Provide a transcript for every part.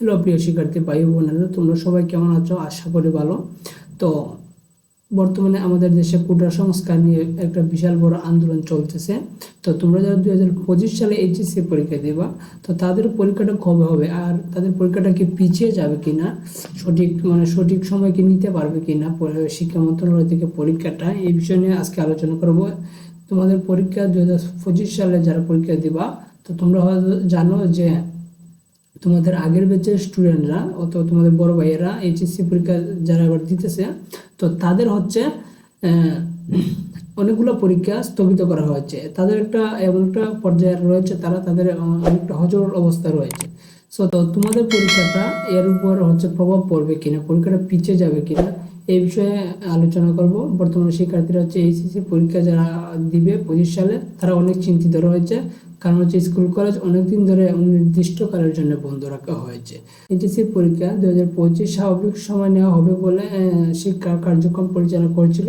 Hello প্রিয় শিক্ষার্থী, ভাই বোনেরা, তোমরা সবাই কেমন আছো? আশা করি ভালো। তো বর্তমানে আমাদের দেশে কোটা সংস্কার নিয়ে একটা বিশাল বড় আন্দোলন চলতেছে। তো তোমরা যারা দুই হাজার পঁচিশ সালে এইচএসসি পরীক্ষা দিবা, তো তাদের পরীক্ষাটা কবে হবে? আর তাদের পরীক্ষাটা কি পিছিয়ে যাবে কিনা? সঠিক মানে সঠিক সময় কি নিতে পারবে কিনা? প- শিক্ষা মন্ত্রণালয় থেকে পরীক্ষাটা। এই বিষয় নিয়ে আজকে আলোচনা করব। তোমাদের পরীক্ষা দুই হাজার পঁচিশ সালে যারা পরীক্ষা দিবা, তো তোমরা জানো যে তোমাদের আগের ব্যাচের স্টুডেন্টরা অথবা তোমাদের বড় ভাইয়েরা এইচএসসি পরীক্ষা যারা এবার দিতেছে, তো তাদের হচ্ছে অনেকগুলো পরীক্ষা স্থগিত করা হয়েছে। তাদের একটা এমন একটা পর্যায়ে রয়েছে, তারা তাদের অনেকটা হজর অবস্থা রয়েছে। সো তো তোমাদের পরীক্ষাটা এর উপর হচ্ছে প্রভাব পড়বে কিনা, পরীক্ষাটা পিছিয়ে যাবে কিনা এই বিষয়ে আলোচনা করব। বর্তমানে শিক্ষার্থীরা হচ্ছে এইচএসসি পরীক্ষা যারা দিবে পঁচিশ সালে, তারা অনেক চিন্তিত রয়েছে। কারণ হচ্ছে স্কুল কলেজ অনেকদিন ধরে অনির্দিষ্টকালের জন্য বন্ধ রাখা হয়েছে। এইচএসসি পরীক্ষা দু হাজার পঁচিশ স্বাভাবিক সময় নেওয়া হবে বলে শিক্ষা কার্যক্রম পরিচালনা করছিল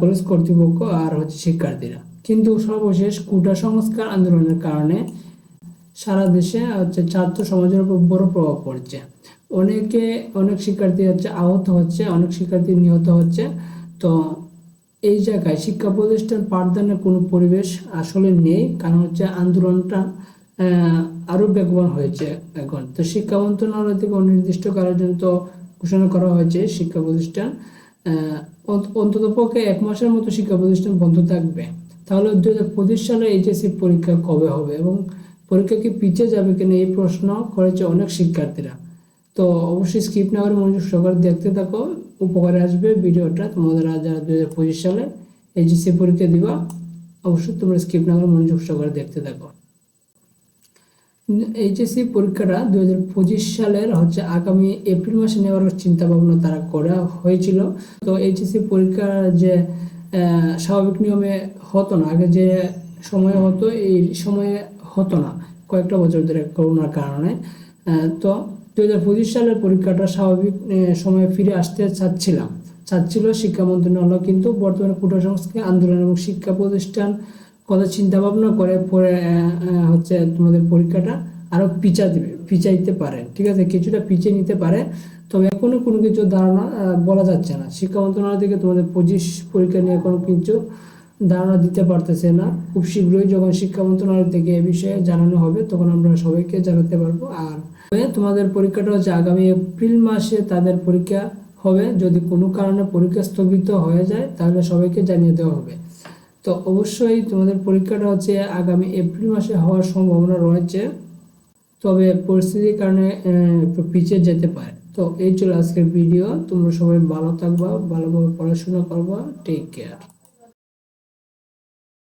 কলেজ কর্তৃপক্ষ আর হচ্ছে শিক্ষার্থীরা। কিন্তু সর্বশেষ কুটা সংস্কার আন্দোলনের কারণে সারা দেশে হচ্ছে ছাত্র সমাজের উপর বড় প্রভাব পড়ছে। অনেকে অনেক শিক্ষার্থী হচ্ছে আহত হচ্ছে অনেক শিক্ষার্থী নিহত হচ্ছে। তো এই জায়গায় শিক্ষা প্রতিষ্ঠান পাঠদানের কোনো পরিবেশ আসলে নেই কারণ হচ্ছে আন্দোলনটা আহ, আরও বেগবান হয়েছে এখন। তো শিক্ষা মন্ত্রণালয় থেকে অনির্দিষ্টকালের জন্য তো ঘোষণা করা হয়েছে শিক্ষা প্রতিষ্ঠান। অন্তত পক্ষে এক মাসের মতো শিক্ষা প্রতিষ্ঠান বন্ধ থাকবে। তাহলে দু হাজার পঁচিশ সালে এইচএসসি পরীক্ষা কবে হবে এবং পরীক্ষা কি পিছিয়ে যাবে কিনা এই প্রশ্ন করেছে অনেক শিক্ষার্থীরা। তো অবশ্যই স্কিপ না করে মনোযোগ সহকারে দেখতে থাকো, উপকারে আসবে ভিডিওটা, তোমাদের আজ দু হাজার পঁচিশ সালে এইচএসসি পরীক্ষা দিবা, অবশ্যই তোমরা স্কিপ না করে মনোযোগ সহকারে দেখতে থাকো। এইচএসসি পরীক্ষাটা দু হাজার পঁচিশ সালের হচ্ছে আগামী এপ্রিল মাসে নেওয়ার চিন্তা ভাবনা তারা করা হয়েছিল। তো এইচএসসি পরীক্ষার যে স্বাভাবিক নিয়মে হতো না, আগে যে সময় হতো, এই সময়ে হতো না, কয়েকটা বছর ধরে করোনার কারণে। তো দু হাজার পঁচিশ সালের পরীক্ষাটা স্বাভাবিক সময়ে ফিরে আসতে চাচ্ছিলাম। চাচ্ছিল শিক্ষা মন্ত্রণালয়, কিন্তু বর্তমানে কোটা সংস্কার, আন্দোলন এবং শিক্ষা প্রতিষ্ঠান কথা চিন্তা ভাবনা করে পরে হচ্ছে তোমাদের পরীক্ষাটা আরও পিছা দিবে, পিছাইতে পারে। ঠিক আছে, কিছুটা পিছিয়ে নিতে পারে। তবে এখনও কোনো কিছু ধারণা বলা যাচ্ছে না। শিক্ষা মন্ত্রণালয় থেকে তোমাদের পঁচিশ পরীক্ষা নিয়ে কোনো কিছু ধারণা দিতে পারতেছে না। খুব শীঘ্রই যখন শিক্ষা মন্ত্রণালয় থেকে এ বিষয়ে জানানো হবে, তখন আমরা সবাইকে জানাতে পারব। আর তোমাদের পরীক্ষাটা হচ্ছে আগামী এপ্রিল মাসে তাদের পরীক্ষা হবে। যদি কোনো কারণে পরীক্ষা স্থগিত হয়ে যায়, তাহলে সবাইকে জানিয়ে দেওয়া হবে। তো অবশ্যই তোমাদের পরীক্ষাটা হচ্ছে আগামী এপ্রিল মাসে হওয়ার সম্ভাবনা রয়েছে। তবে পরিস্থিতির কারণে পিছিয়ে যেতে পারে। তো এই ছিল আজকের ভিডিও। তোমরা সবাই ভালো থাকবা, ভালোভাবে পড়াশোনা করবা। Take care